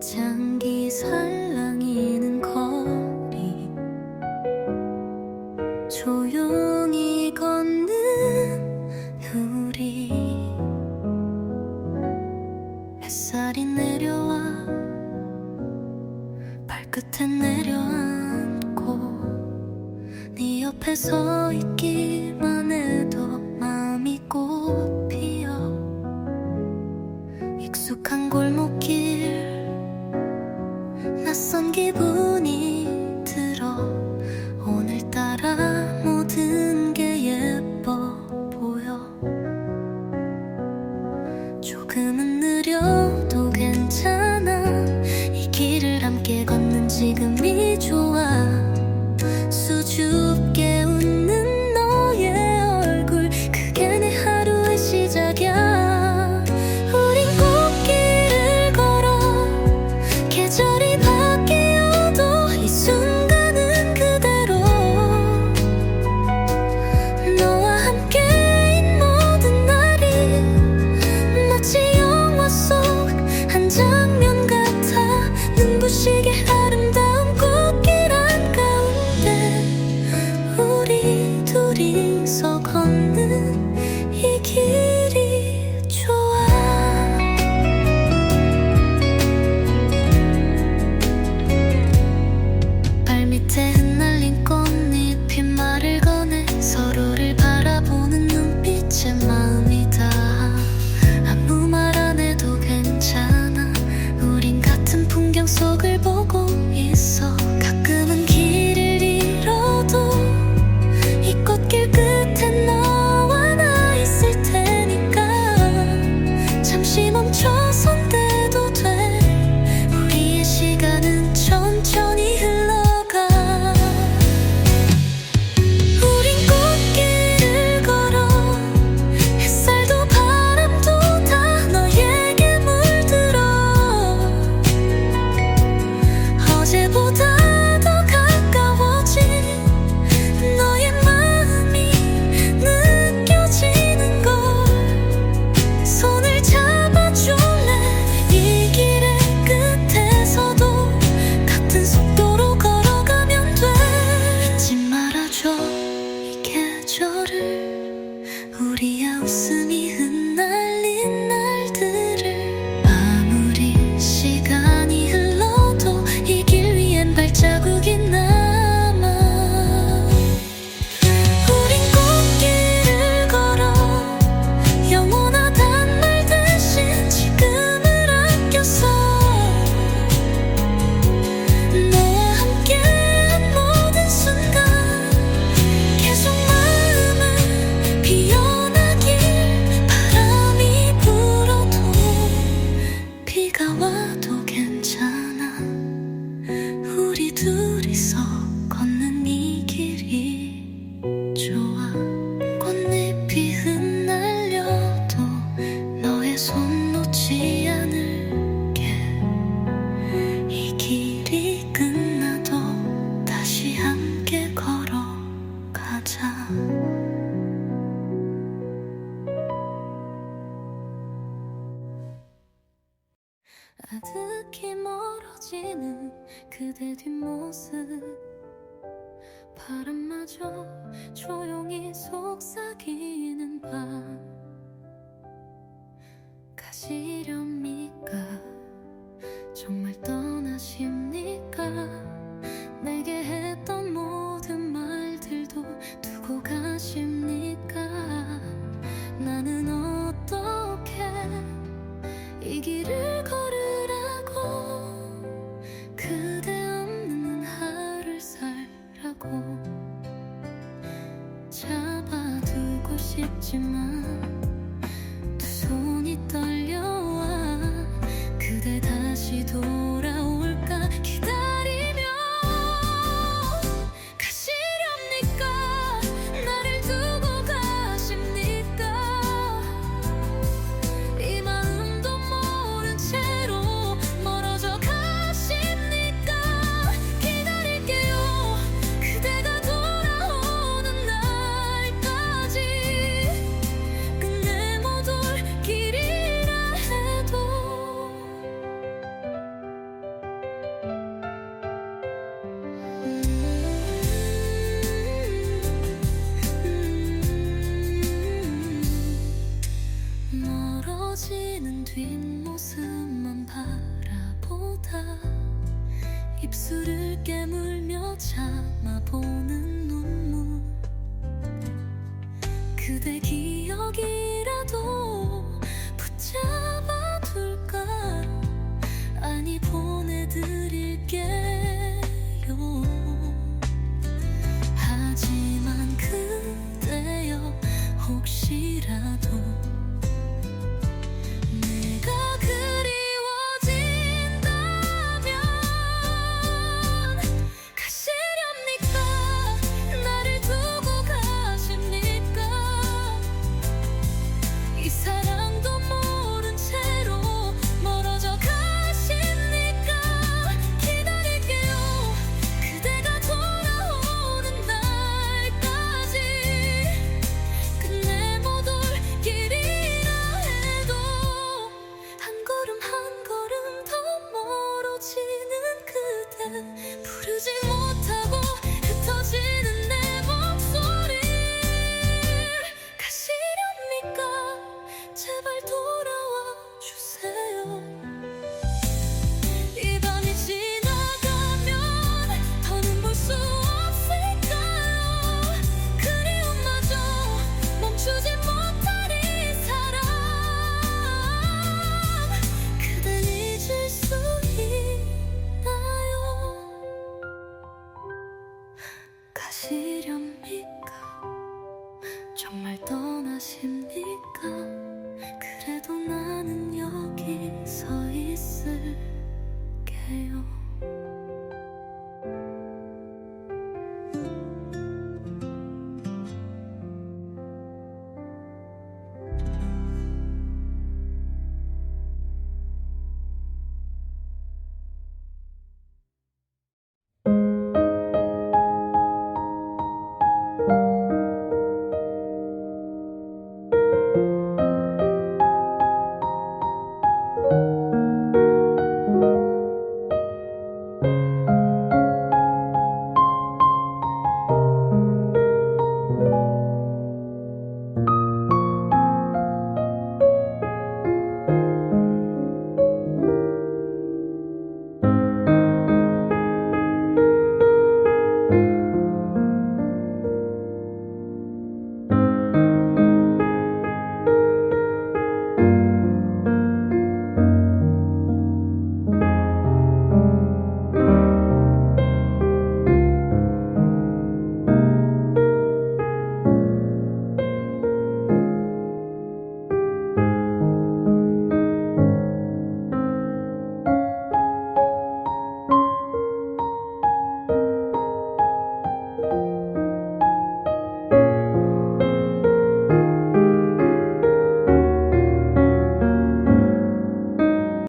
장기 살랑이는 거리. 조용히 걷는 우리. 햇살이 내려와 발끝에 내려앉고 네 옆에 서 있길 已不 우리 웃음이 흩날 지 않을게. 이 길이 끝나도 다시 함께 걸어가자. 아득히 멀어지는 그대 뒷모습. 바람마저 조용히 속삭이는 밤. 사실입니까? 정말 떠나심 企图 깨물며 참아보는 눈물. 그대 기억이라도 붙잡아둘까? 아니 보내드릴게 정말 떠나십니까? 그래도 나는 여기 서 있